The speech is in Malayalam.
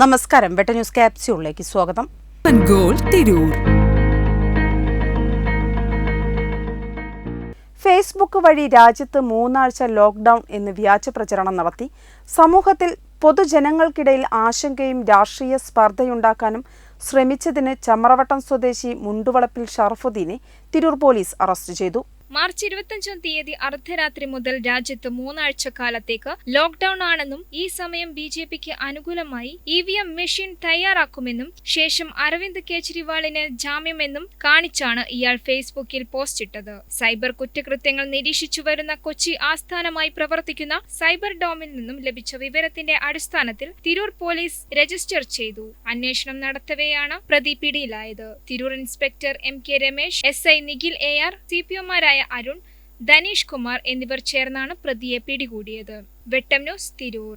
നമസ്കാരം. വെട്ട ന്യൂസ് ക്യാപ്സ്യൂളിലേക്ക് സ്വാഗതം. തിരൂർ. ഫേസ്ബുക്ക് വഴി രാജ്യത്ത് മൂന്നാഴ്ച ലോക്ക്ഡൌൺ എന്ന് വ്യാജ പ്രചരണം നടത്തി. സമൂഹത്തിൽ പൊതുജനങ്ങൾക്കിടയിൽ ആശങ്കയും രാഷ്ട്രീയ സ്പർദ്ധയുണ്ടാക്കാനും ശ്രമിച്ചതിന് ചമ്രവട്ടം സ്വദേശി മുണ്ടുവളപ്പിൽ ഷറഫുദ്ദീനെ തിരൂർ പോലീസ് അറസ്റ്റ് ചെയ്തു. മാർച്ച് ഇരുപത്തഞ്ചാം തീയതി അർദ്ധരാത്രി മുതൽ രാജ്യത്ത് മൂന്നാഴ്ച കാലത്തേക്ക് ലോക്ഡൌൺ ആണെന്നും ഈ സമയം ബി ജെ പിക്ക് അനുകൂലമായി ഇ വി എം മെഷീൻ തയ്യാറാക്കുമെന്നും ശേഷം അരവിന്ദ് കെജ്രിവാളിന് ജാമ്യമെന്നും കാണിച്ചാണ് ഇയാൾ ഫേസ്ബുക്കിൽ പോസ്റ്റ് ഇട്ടത്. സൈബർ കുറ്റകൃത്യങ്ങൾ നിരീക്ഷിച്ചു വരുന്ന കൊച്ചി ആസ്ഥാനമായി പ്രവർത്തിക്കുന്ന സൈബർ ഡോമിൽ നിന്നും ലഭിച്ച വിവരത്തിന്റെ അടിസ്ഥാനത്തിൽ തിരൂർ പോലീസ് രജിസ്റ്റർ ചെയ്തു. അന്വേഷണം നടത്തവെയാണ് പ്രതി പിടിയിലായത്. Tirur inspector M K Ramesh S I Nikhil A R C P ഒമാരായ Arun Dhaneesh Kumar എന്നിവർ ചേർന്നാണ് പ്രതിയെ പിടികൂടിയത്. വെട്ടം ന്യൂസ് തിരൂർ.